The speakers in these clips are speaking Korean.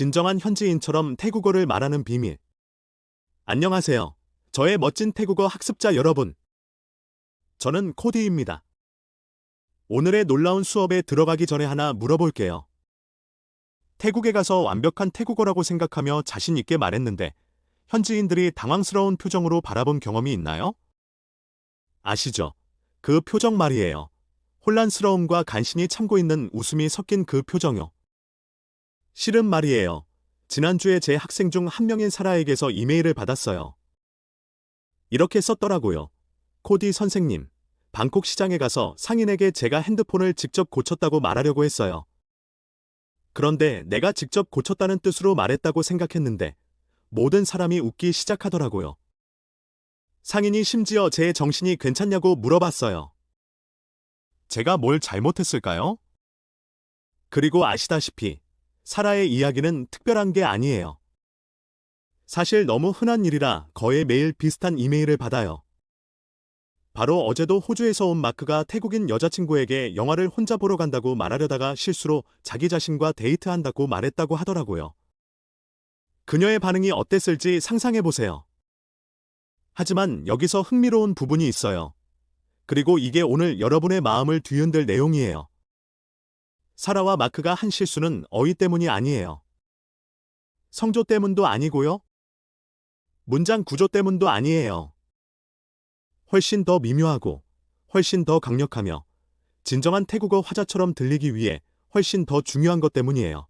진정한 현지인처럼 태국어를 말하는 비밀. 안녕하세요. 저의 멋진 태국어 학습자 여러분. 저는 코디입니다. 오늘의 놀라운 수업에 들어가기 전에 하나 물어볼게요. 태국에 가서 완벽한 태국어라고 생각하며 자신 있게 말했는데, 현지인들이 당황스러운 표정으로 바라본 경험이 있나요? 아시죠? 그 표정 말이에요. 혼란스러움과 간신히 참고 있는 웃음이 섞인 그 표정요. 실은 말이에요. 지난주에 제 학생 중 한 명인 사라에게서 이메일을 받았어요. 이렇게 썼더라고요. 코디 선생님, 방콕 시장에 가서 상인에게 제가 핸드폰을 직접 고쳤다고 말하려고 했어요. 그런데 내가 직접 고쳤다는 뜻으로 말했다고 생각했는데 모든 사람이 웃기 시작하더라고요. 상인이 심지어 제 정신이 괜찮냐고 물어봤어요. 제가 뭘 잘못했을까요? 그리고 아시다시피 사라의 이야기는 특별한 게 아니에요. 사실 너무 흔한 일이라 거의 매일 비슷한 이메일을 받아요. 바로 어제도 호주에서 온 마크가 태국인 여자친구에게 영화를 혼자 보러 간다고 말하려다가 실수로 자기 자신과 데이트한다고 말했다고 하더라고요. 그녀의 반응이 어땠을지 상상해보세요. 하지만 여기서 흥미로운 부분이 있어요. 그리고 이게 오늘 여러분의 마음을 뒤흔들 내용이에요. 사라와 마크가 한 실수는 어휘 때문이 아니에요. 성조 때문도 아니고요. 문장 구조 때문도 아니에요. 훨씬 더 미묘하고 훨씬 더 강력하며 진정한 태국어 화자처럼 들리기 위해 훨씬 더 중요한 것 때문이에요.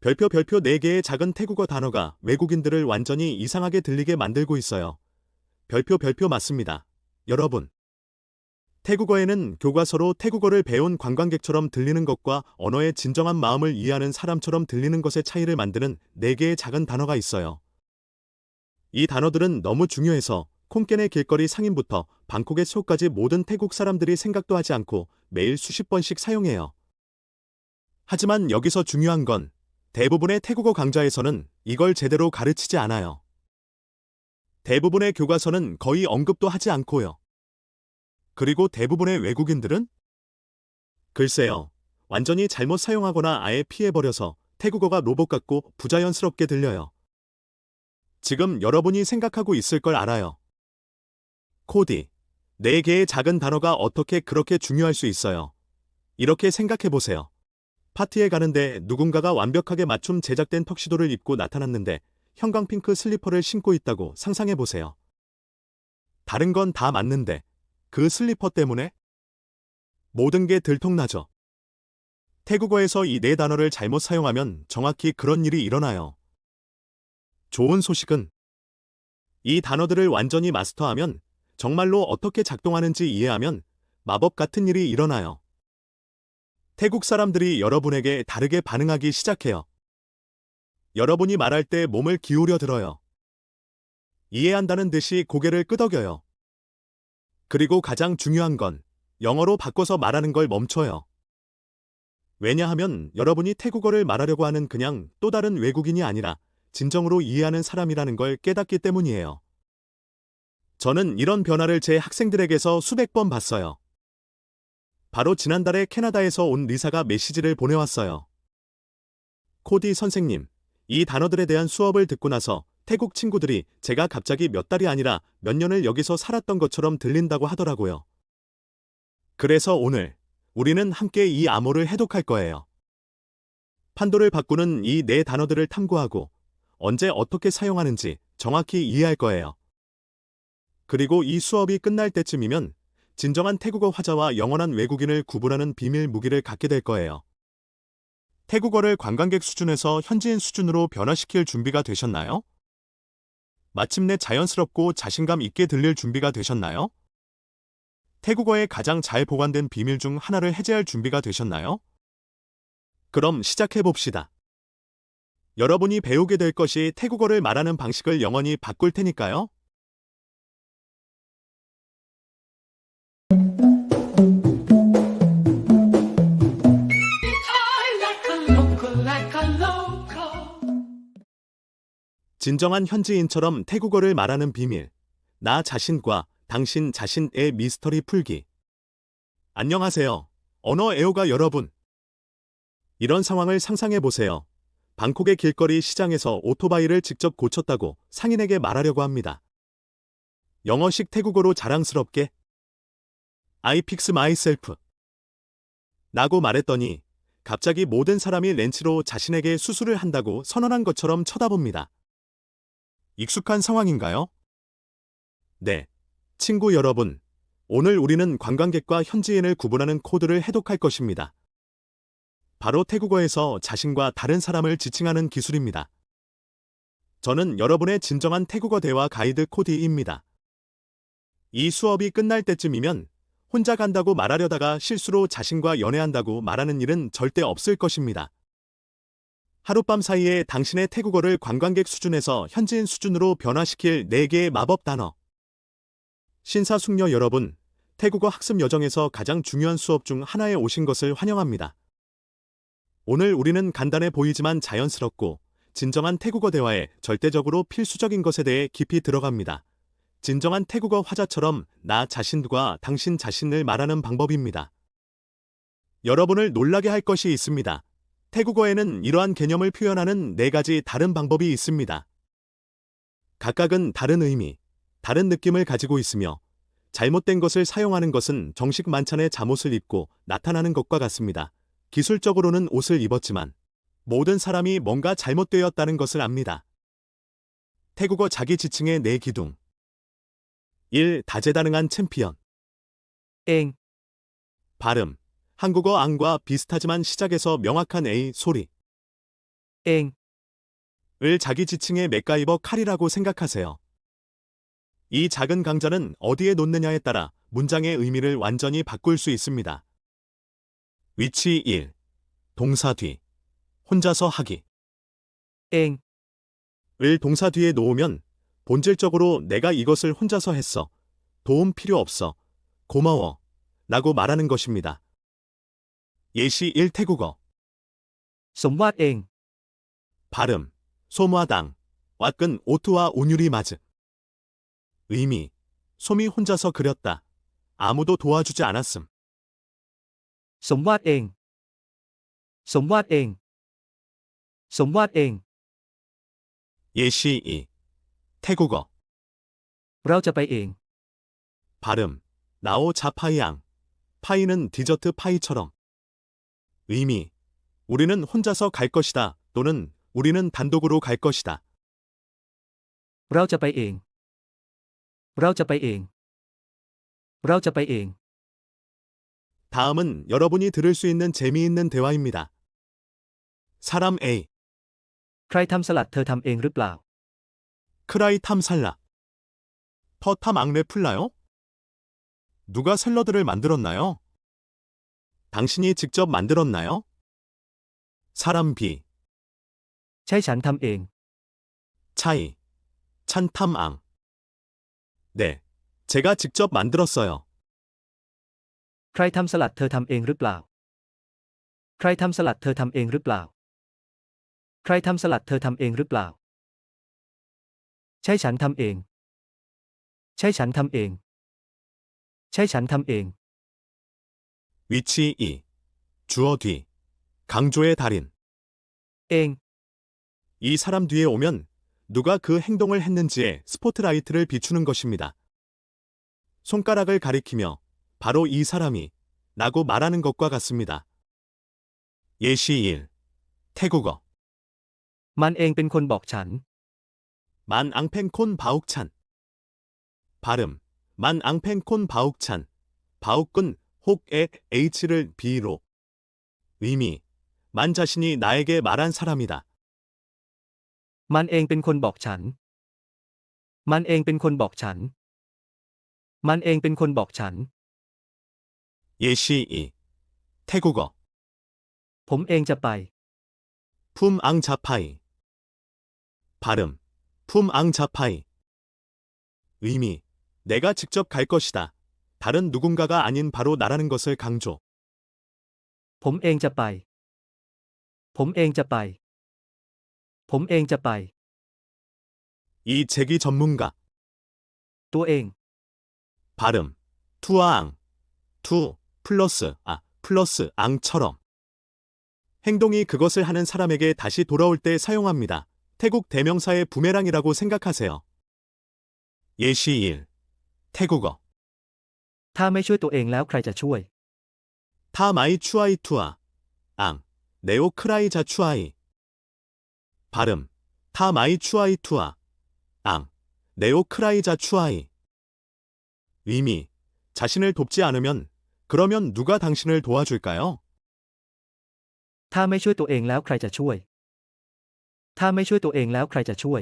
별표 별표 4개의 작은 태국어 단어가 외국인들을 완전히 이상하게 들리게 만들고 있어요. 별표 별표 맞습니다. 여러분. 태국어에는 교과서로 태국어를 배운 관광객처럼 들리는 것과 언어의 진정한 마음을 이해하는 사람처럼 들리는 것의 차이를 만드는 4개의 작은 단어가 있어요. 이 단어들은 너무 중요해서 콩깨네 길거리 상인부터 방콕의 소까지 모든 태국 사람들이 생각도 하지 않고 매일 수십 번씩 사용해요. 하지만 여기서 중요한 건 대부분의 태국어 강좌에서는 이걸 제대로 가르치지 않아요. 대부분의 교과서는 거의 언급도 하지 않고요. 그리고 대부분의 외국인들은? 글쎄요. 완전히 잘못 사용하거나 아예 피해버려서 태국어가 로봇 같고 부자연스럽게 들려요. 지금 여러분이 생각하고 있을 걸 알아요. 코디. 네 개의 작은 단어가 어떻게 그렇게 중요할 수 있어요. 이렇게 생각해 보세요. 파티에 가는데 누군가가 완벽하게 맞춤 제작된 턱시도를 입고 나타났는데 형광 핑크 슬리퍼를 신고 있다고 상상해 보세요. 다른 건 다 맞는데 그 슬리퍼 때문에 모든 게 들통나죠. 태국어에서 이 네 단어를 잘못 사용하면 정확히 그런 일이 일어나요. 좋은 소식은 이 단어들을 완전히 마스터하면 정말로 어떻게 작동하는지 이해하면 마법 같은 일이 일어나요. 태국 사람들이 여러분에게 다르게 반응하기 시작해요. 여러분이 말할 때 몸을 기울여 들어요. 이해한다는 듯이 고개를 끄덕여요. 그리고 가장 중요한 건 영어로 바꿔서 말하는 걸 멈춰요. 왜냐하면 여러분이 태국어를 말하려고 하는 그냥 또 다른 외국인이 아니라 진정으로 이해하는 사람이라는 걸 깨닫기 때문이에요. 저는 이런 변화를 제 학생들에게서 수백 번 봤어요. 바로 지난달에 캐나다에서 온 리사가 메시지를 보내왔어요. 코디 선생님, 이 단어들에 대한 수업을 듣고 나서 태국 친구들이 제가 갑자기 몇 달이 아니라 몇 년을 여기서 살았던 것처럼 들린다고 하더라고요. 그래서 오늘 우리는 함께 이 암호를 해독할 거예요. 판도를 바꾸는 이 네 단어들을 탐구하고 언제 어떻게 사용하는지 정확히 이해할 거예요. 그리고 이 수업이 끝날 때쯤이면 진정한 태국어 화자와 영원한 외국인을 구분하는 비밀 무기를 갖게 될 거예요. 태국어를 관광객 수준에서 현지인 수준으로 변화시킬 준비가 되셨나요? 마침내 자연스럽고 자신감 있게 들릴 준비가 되셨나요? 태국어의 가장 잘 보관된 비밀 중 하나를 해제할 준비가 되셨나요? 그럼 시작해 봅시다. 여러분이 배우게 될 것이 태국어를 말하는 방식을 영원히 바꿀 테니까요. 진정한 현지인처럼 태국어를 말하는 비밀. 나 자신과 당신 자신의 미스터리 풀기. 안녕하세요. 언어 애호가 여러분. 이런 상황을 상상해 보세요. 방콕의 길거리 시장에서 오토바이를 직접 고쳤다고 상인에게 말하려고 합니다. 영어식 태국어로 자랑스럽게 I fix myself. 라고 말했더니 갑자기 모든 사람이 렌치로 자신에게 수술을 한다고 선언한 것처럼 쳐다봅니다. 익숙한 상황인가요? 네. 친구 여러분, 오늘 우리는 관광객과 현지인을 구분하는 코드를 해독할 것입니다. 바로 태국어에서 자신과 다른 사람을 지칭하는 기술입니다. 저는 여러분의 진정한 태국어 대화 가이드 코디입니다. 이 수업이 끝날 때쯤이면 혼자 간다고 말하려다가 실수로 자신과 연애한다고 말하는 일은 절대 없을 것입니다. 하룻밤 사이에 당신의 태국어를 관광객 수준에서 현지인 수준으로 변화시킬 4개의 마법 단어. 신사숙녀 여러분, 태국어 학습 여정에서 가장 중요한 수업 중 하나에 오신 것을 환영합니다. 오늘 우리는 간단해 보이지만 자연스럽고 진정한 태국어 대화에 절대적으로 필수적인 것에 대해 깊이 들어갑니다. 진정한 태국어 화자처럼 나 자신과 당신 자신을 말하는 방법입니다. 여러분을 놀라게 할 것이 있습니다. 태국어에는 이러한 개념을 표현하는 네 가지 다른 방법이 있습니다. 각각은 다른 의미, 다른 느낌을 가지고 있으며 잘못된 것을 사용하는 것은 정식 만찬에 잠옷을 입고 나타나는 것과 같습니다. 기술적으로는 옷을 입었지만 모든 사람이 뭔가 잘못되었다는 것을 압니다. 태국어 자기 지칭의 네 기둥 1. 다재다능한 챔피언 엥 발음 한국어 앙과 비슷하지만 시작에서 명확한 A 소리 엥. 을 자기 지칭의 맥가이버 칼이라고 생각하세요. 이 작은 강자는 어디에 놓느냐에 따라 문장의 의미를 완전히 바꿀 수 있습니다. 위치 1. 동사 뒤. 혼자서 하기. 엥. 을 동사 뒤에 놓으면 본질적으로 내가 이것을 혼자서 했어. 도움 필요 없어. 고마워. 라고 말하는 것입니다. 예시 1 태국어. สมวาดเอง 발음, 소마당, 왓근 오투와 온유리 마즈. 의미, 솜이 혼자서 그렸다. 아무도 도와주지 않았음. สมวาดเอง สมวาดเอง สมวาดเอง 예시 2. 태국어, เราจะไปเอง 발음, 나오 자파이앙. 파이는 디저트 파이처럼. 의미, 우리는 혼자서 갈 것이다. 또는 우리는 단독으로 갈 것이다. เราจะไปเอง เราจะไปเอง เราจะไปเอง 다음은 여러분이 들을 수 있는 재미있는 대화입니다. 사람 A, ใครทำสลัดเธอทำเองหรือเปล่า 크라이 탐 살라. 퍼탐 앙레 풀나요? 누가 샐러드를 만들었나요? 당신이 직접 만들었나요? 사람 B, ใช่ฉันทำเอง 차이, 찬탐 앙. 네, 제가 직접 만들었어요. ใครทำสลัดเธอทำเองหรือเปล่า ใครทำสลัดเธอทำเองหรือเปล่า ใครทำสลัดเธอทำเองหรือเปล่า ใช่ฉันทำเอง ใช่ฉันทำเอง ใช่ฉันทำเอง 위치 2. 주어 뒤. 강조의 달인. 엥. 이 사람 뒤에 오면 누가 그 행동을 했는지에 스포트라이트를 비추는 것입니다. 손가락을 가리키며 바로 이 사람이 라고 말하는 것과 같습니다. 예시 1. 태국어. 만앵펜콘 먹찬. 만앙펜콘 바옥찬 발음. 만앙펜콘 바옥찬 바욱은 혹의 H를 B로. 의미. 만 자신이 나에게 말한 사람이다. มันเองเป็นคนบอกฉัน มันเองเป็นคนบอกฉัน มันเองเป็นคนบอกฉัน 예시 2. 태국어. ผมเองจะไป 품앙 자파이. 발음. 품앙 자파이. 의미. 내가 직접 갈 것이다. 다른 누군가가 아닌 바로 나라는 것을 강조. ผมเองจะไป ผมเองจะไป ผมเองจะไป 이 제기 전문가 ตัวเอง 발음 투아앙 투 플러스 아 플러스 앙처럼 행동이 그것을 하는 사람에게 다시 돌아올 때 사용합니다. 태국 대명사의 부메랑이라고 생각하세요. 예시 1 태국어 ถ้าไม่ช่วยตัวเองแล้วใครจะช่วย 타마이 추아이 투아 앙 네오 크라이 자 추아이 발음 타마이 추아이 투아 앙 네오 크라이 자 추아이 의미 자신을 돕지 않으면 그러면 누가 당신을 도와줄까요? ถ้าไม่ช่วยตัวเองแล้วใครจะช่วย ถ้าไม่ช่วยตัวเองแล้วใครจะช่วย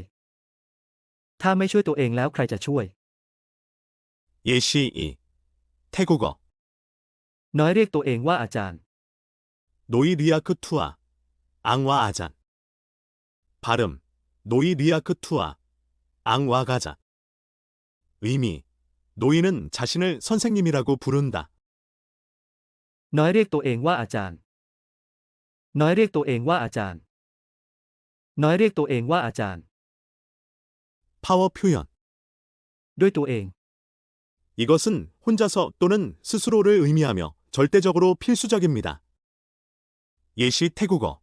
ถ้าไม่ช่วยตัวเองแล้วใครจะช่วย 예시 2 태국어 น้อยเรียกตัวเองว่าอาจารย์ 노이 리아크 투아 앙와 아잔 발음 노이 리아크 투아 앙와 가자 의미 노이는 자신을 선생님이라고 부른다. น้อยเรียกตัวเองว่าอาจารย์ น้อยเรียกตัวเองว่าอาจารย์ น้อยเรียกตัวเองว่าอาจารย์ 파워 표현 ด้วยตัวเอง 이것은 혼자서 또는 스스로를 의미하며 절대적으로 필수적입니다. 예시 태국어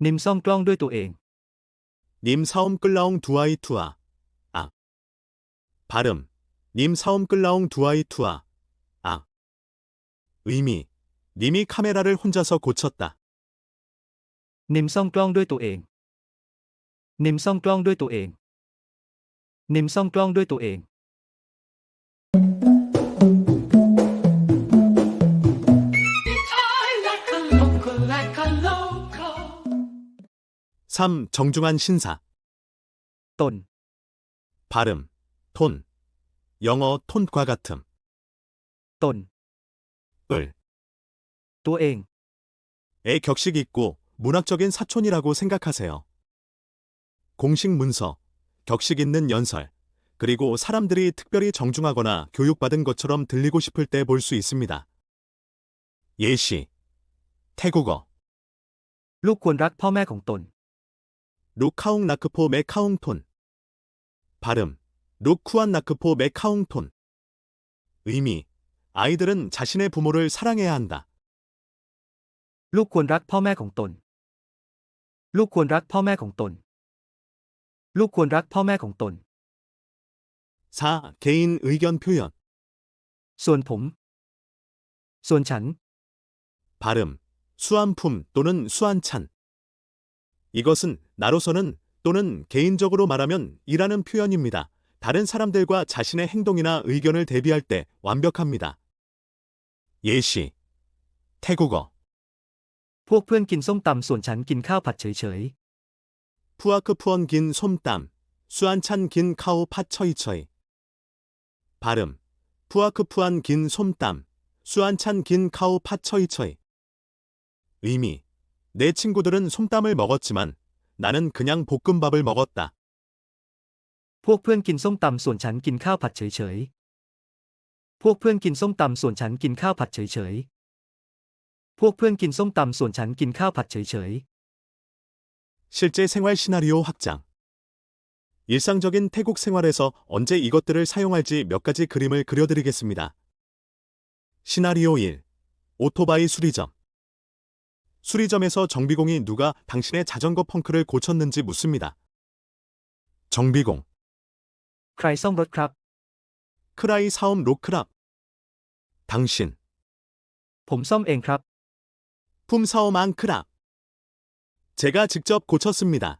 님 성კლong 님 사옴 끌라옹 두아이 투아. 아. 발음. 님 사옴 끌라옹 두아이 투아. 아. 의미. 님이 카메라를 혼자서 고쳤다. 님 성클ong 님 성클ong 님 성클ong. 3. 정중한 신사 ตน 발음 톤 영어 톤과 같음 ตน 을 ตัวเอง 의 격식 있고 문학적인 사촌이라고 생각하세요. 공식 문서, 격식 있는 연설, 그리고 사람들이 특별히 정중하거나 교육받은 것처럼 들리고 싶을 때 볼 수 있습니다. 예시 태국어 ลูกควรรักพ่อแม่ของตน 루카웅 나크포 메카웅톤 발음 루쿠안 나크포 메카웅톤 의미 아이들은 자신의 부모를 사랑해야 한다. ลูกควรรักพ่อแม่ของตน ลูกควรรักพ่อแม่ของตน ลูกควรรักพ่อแม่ของตน 4. 개인 의견 표현 ส่วนผม ส่วนฉัน 발음 수안품 또는 수안찬 이것은 나로서는 또는 개인적으로 말하면 이라는 표현입니다. 다른 사람들과 자신의 행동이나 의견을 대비할 때 완벽합니다. 예시 태국어 พวกเพื่อนกินส้มตำส่วนฉันกินข้าวผัดเฉย 푸아크 푸언 긴 솜땀 수안찬 긴 카오 파처이처이 발음 푸아크 푸안 긴 솜땀 수안찬 긴 카오 파처이처이 의미 내 친구들은 솜땀을 먹었지만 나는 그냥 볶음밥을 먹었다. ๆ พวกเพื่อนกินส้มตำส่วนฉันกินข้าวผัดเฉยๆ พวกเพื่อนกินส้มตำส่วนฉันกินข้าวผัดเฉยๆ พวกเพื่อนกินส้มตำส่วนฉันกินข้าวผัดเฉย 실제 생활 시나리오 확장 일상적인 태국 생활에서 언제 이것들을 사용할지 몇 가지 그림을 그려드리겠습니다. 시나리오 1. 오토바이 수리점 수리점에서 정비공이 누가 당신의 자전거 펑크를 고쳤는지 묻습니다. 정비공 ๆ ใครซ่อมรถครับ 크라이 사움 로크랍 당신 ผมซ่อมเองครับ 품사움 앙크랍 제가 직접 고쳤습니다.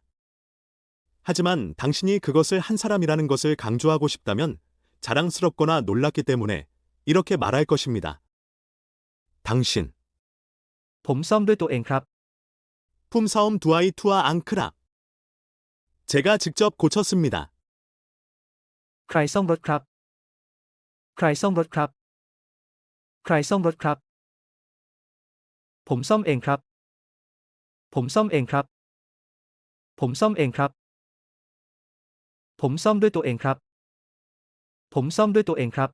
하지만 당신이 그것을 한 사람이라는 것을 강조하고 싶다면 자랑스럽거나 놀랐기 때문에 이렇게 말할 것입니다. 당신 ผมซ่อมด้วยตัวเองครับ 품사움 두아이 투아 앙크랍 제가 직접 고쳤습니다. ใครซ่อมรถครับ ใครซ่อมรถครับ ใครซ่อมรถครับ ผมซ่อมเองครับ ผมซ่อมเองครับ ผมซ่อมเองครับ ผมซ่อมด้วยตัวเองครับ ผมซ่อมด้วยตัวเองครับ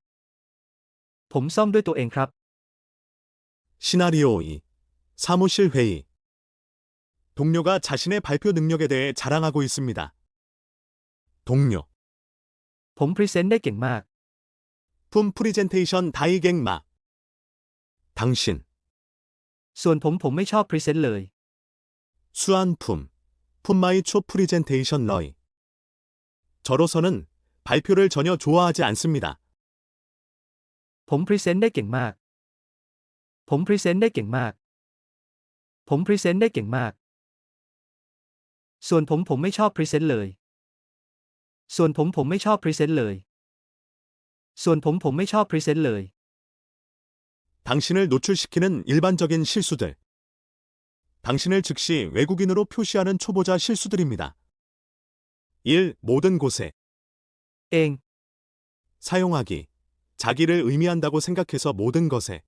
ผมซ่อมด้วยตัวเองครับ 시나리오 2 사무실 회의 동료가 자신의 발표 능력에 대해 자랑하고 있습니다. 동료, ผมพรีเซนต์ได้เก่งมาก 품 프리젠테이션 다이갱마. 당신, ส่วนผมผมไม่ชอบพรีเซนต์เลย 수안품, 품마이 초 프리젠테이션 너이. 저로서는 발표를 전혀 좋아하지 않습니다. ผมพรีเซนต์ได้เก่งมาก ผมพรีเซนต์ได้เก่งมาก ผมพรีเซนต์ได้เก่งมาก ส่วนผมผมไม่ชอบพรีเซนต์เลย ส่วนผมผมไม่ชอบพรีเซนต์เลย ส่วนผมผมไม่ชอบพรีเซนต์เลย 당신을 노출시키는 일반적인 실수들. 당신을 즉시 외국인으로 표시하는 초보자 실수들입니다. 1. 모든 곳에 เอง 사용하기. 자기를 의미한다고 생각해서 모든 것에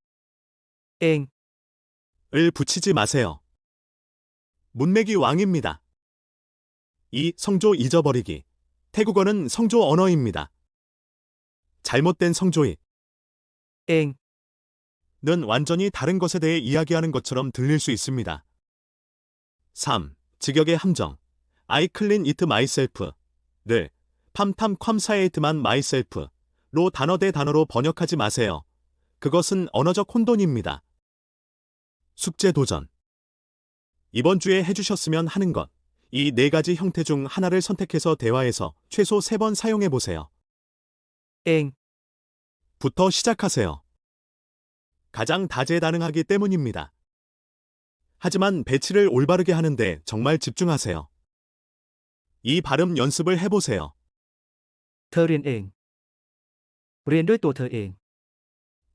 เอง 을 붙이지 마세요. 문맥이 왕입니다. 2. 성조 잊어버리기. 태국어는 성조 언어입니다. 잘못된 성조이. 엥. 는 완전히 다른 것에 대해 이야기하는 것처럼 들릴 수 있습니다. 3. 직역의 함정. I clean it myself. 를 팜탐 컴사에이트만 마이셀프로 단어 대 단어로 번역하지 마세요. 그것은 언어적 혼돈입니다. 숙제 도전. 이번 주에 해주셨으면 하는 것. 이 네 가지 형태 중 하나를 선택해서 대화에서 최소 세 번 사용해 보세요. เอง 부터 시작하세요. 가장 다재다능하기 때문입니다. 하지만 배치를 올바르게 하는데 정말 집중하세요. 이 발음 연습을 해보세요. เธอเรียนเอง เรียนด้วยตัวเธอเอง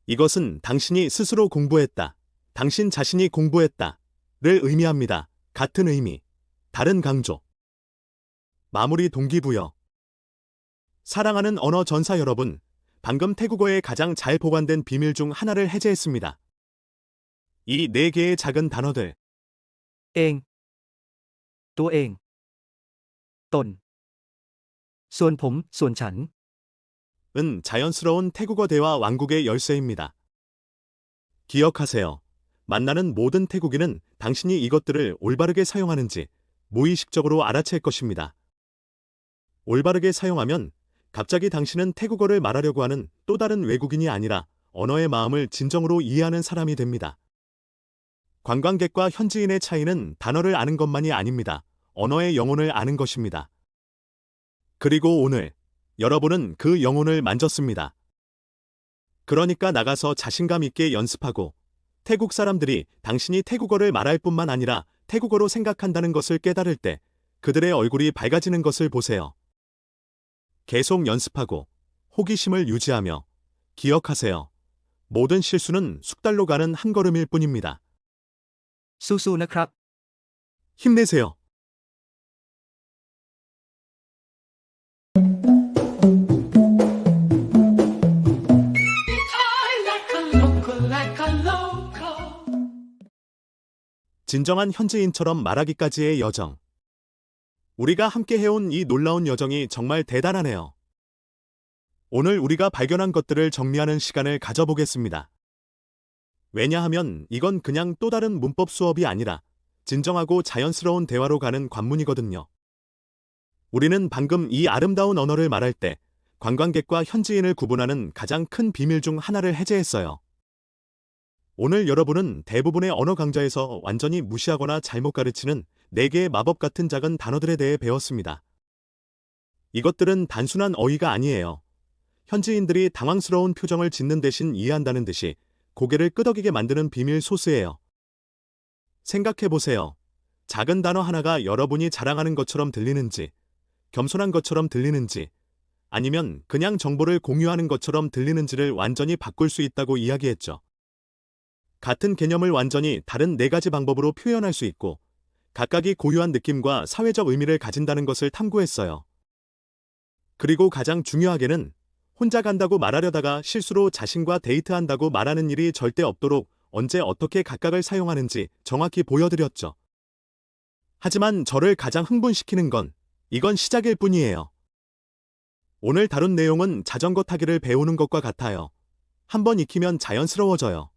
이것은 당신이 스스로 공부했다. 당신 자신이 공부했다. 를 의미합니다. 같은 의미. 다른 강조. 마무리 동기부여. 사랑하는 언어 전사 여러분, 방금 태국어의 가장 잘 보관된 비밀 중 하나를 해제했습니다. 이 네 개의 작은 단어들, เอง ตัวเอง ตน ส่วนผม ส่วนฉัน 은 자연스러운 태국어 대화 왕국의 열쇠입니다. 기억하세요. 만나는 모든 태국인은 당신이 이것들을 올바르게 사용하는지 무의식적으로 알아챌 것입니다. 올바르게 사용하면 갑자기 당신은 태국어를 말하려고 하는 또 다른 외국인이 아니라 언어의 마음을 진정으로 이해하는 사람이 됩니다. 관광객과 현지인의 차이는 단어를 아는 것만이 아닙니다. 언어의 영혼을 아는 것입니다. 그리고 오늘 여러분은 그 영혼을 만졌습니다. 그러니까 나가서 자신감 있게 연습하고 태국 사람들이 당신이 태국어를 말할 뿐만 아니라 태국어로 생각한다는 것을 깨달을 때 그들의 얼굴이 밝아지는 것을 보세요. 계속 연습하고 호기심을 유지하며 기억하세요. 모든 실수는 숙달로 가는 한 걸음일 뿐입니다. สู้ๆนะครับ 힘내세요. 진정한 현지인처럼 말하기까지의 여정. 우리가 함께 해온 이 놀라운 여정이 정말 대단하네요. 오늘 우리가 발견한 것들을 정리하는 시간을 가져보겠습니다. 왜냐하면 이건 그냥 또 다른 문법 수업이 아니라 진정하고 자연스러운 대화로 가는 관문이거든요. 우리는 방금 이 아름다운 언어를 말할 때 관광객과 현지인을 구분하는 가장 큰 비밀 중 하나를 해제했어요. 오늘 여러분은 대부분의 언어 강좌에서 완전히 무시하거나 잘못 가르치는 4개의 마법 같은 작은 단어들에 대해 배웠습니다. 이것들은 단순한 어휘가 아니에요. 현지인들이 당황스러운 표정을 짓는 대신 이해한다는 듯이 고개를 끄덕이게 만드는 비밀 소스예요. 생각해 보세요. 작은 단어 하나가 여러분이 자랑하는 것처럼 들리는지, 겸손한 것처럼 들리는지, 아니면 그냥 정보를 공유하는 것처럼 들리는지를 완전히 바꿀 수 있다고 이야기했죠. 같은 개념을 완전히 다른 네 가지 방법으로 표현할 수 있고, 각각이 고유한 느낌과 사회적 의미를 가진다는 것을 탐구했어요. 그리고 가장 중요하게는 혼자 간다고 말하려다가 실수로 자신과 데이트한다고 말하는 일이 절대 없도록 언제 어떻게 각각을 사용하는지 정확히 보여드렸죠. 하지만 저를 가장 흥분시키는 건 이건 시작일 뿐이에요. 오늘 다룬 내용은 자전거 타기를 배우는 것과 같아요. 한번 익히면 자연스러워져요.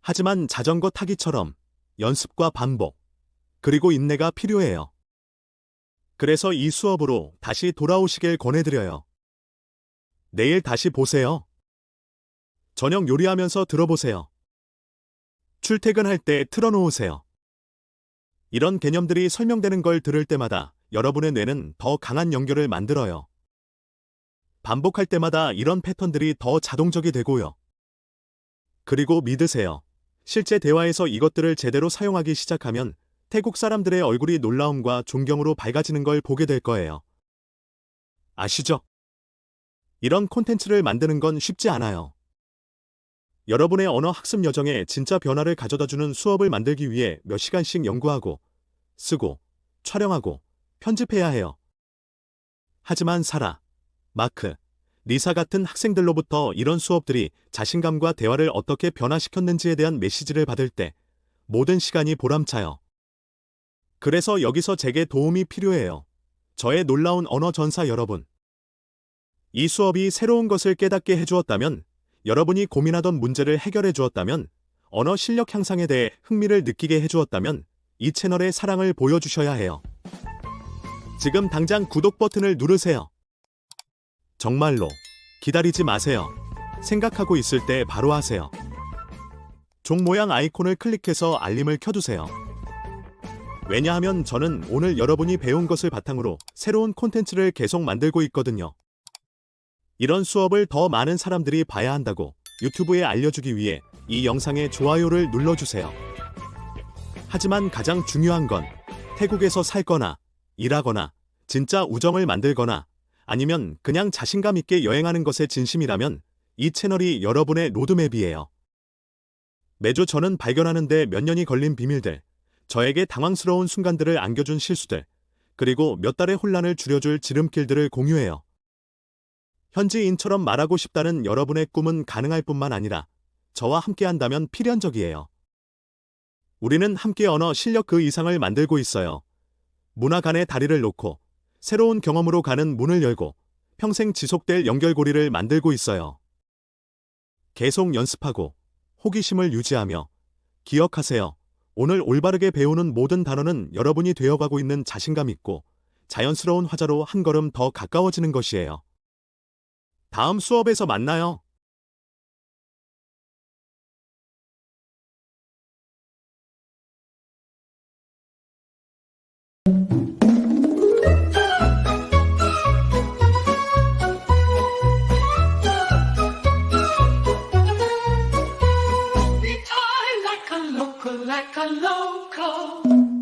하지만 자전거 타기처럼 연습과 반복, 그리고 인내가 필요해요. 그래서 이 수업으로 다시 돌아오시길 권해드려요. 내일 다시 보세요. 저녁 요리하면서 들어보세요. 출퇴근할 때 틀어놓으세요. 이런 개념들이 설명되는 걸 들을 때마다 여러분의 뇌는 더 강한 연결을 만들어요. 반복할 때마다 이런 패턴들이 더 자동적이 되고요. 그리고 믿으세요. 실제 대화에서 이것들을 제대로 사용하기 시작하면 태국 사람들의 얼굴이 놀라움과 존경으로 밝아지는 걸 보게 될 거예요. 아시죠? 이런 콘텐츠를 만드는 건 쉽지 않아요. 여러분의 언어 학습 여정에 진짜 변화를 가져다주는 수업을 만들기 위해 몇 시간씩 연구하고, 쓰고, 촬영하고, 편집해야 해요. 하지만 사라, 마크, 리사 같은 학생들로부터 이런 수업들이 자신감과 대화를 어떻게 변화시켰는지에 대한 메시지를 받을 때 모든 시간이 보람차요. 그래서 여기서 제게 도움이 필요해요. 저의 놀라운 언어 전사 여러분. 이 수업이 새로운 것을 깨닫게 해주었다면, 여러분이 고민하던 문제를 해결해 주었다면, 언어 실력 향상에 대해 흥미를 느끼게 해주었다면, 이 채널에 사랑을 보여주셔야 해요. 지금 당장 구독 버튼을 누르세요. 정말로 기다리지 마세요. 생각하고 있을 때 바로 하세요. 종 모양 아이콘을 클릭해서 알림을 켜두세요. 왜냐하면 저는 오늘 여러분이 배운 것을 바탕으로 새로운 콘텐츠를 계속 만들고 있거든요. 이런 수업을 더 많은 사람들이 봐야 한다고 유튜브에 알려주기 위해 이 영상에 좋아요를 눌러주세요. 하지만 가장 중요한 건 태국에서 살거나 일하거나 진짜 우정을 만들거나 아니면 그냥 자신감 있게 여행하는 것에 진심이라면 이 채널이 여러분의 로드맵이에요. 매주 저는 발견하는데 몇 년이 걸린 비밀들, 저에게 당황스러운 순간들을 안겨준 실수들, 그리고 몇 달의 혼란을 줄여줄 지름길들을 공유해요. 현지인처럼 말하고 싶다는 여러분의 꿈은 가능할 뿐만 아니라 저와 함께 한다면 필연적이에요. 우리는 함께 언어 실력 그 이상을 만들고 있어요. 문화 간의 다리를 놓고 새로운 경험으로 가는 문을 열고 평생 지속될 연결고리를 만들고 있어요. 계속 연습하고 호기심을 유지하며 기억하세요. 오늘 올바르게 배우는 모든 단어는 여러분이 되어가고 있는 자신감 있고 자연스러운 화자로 한 걸음 더 가까워지는 것이에요. 다음 수업에서 만나요. local like a local.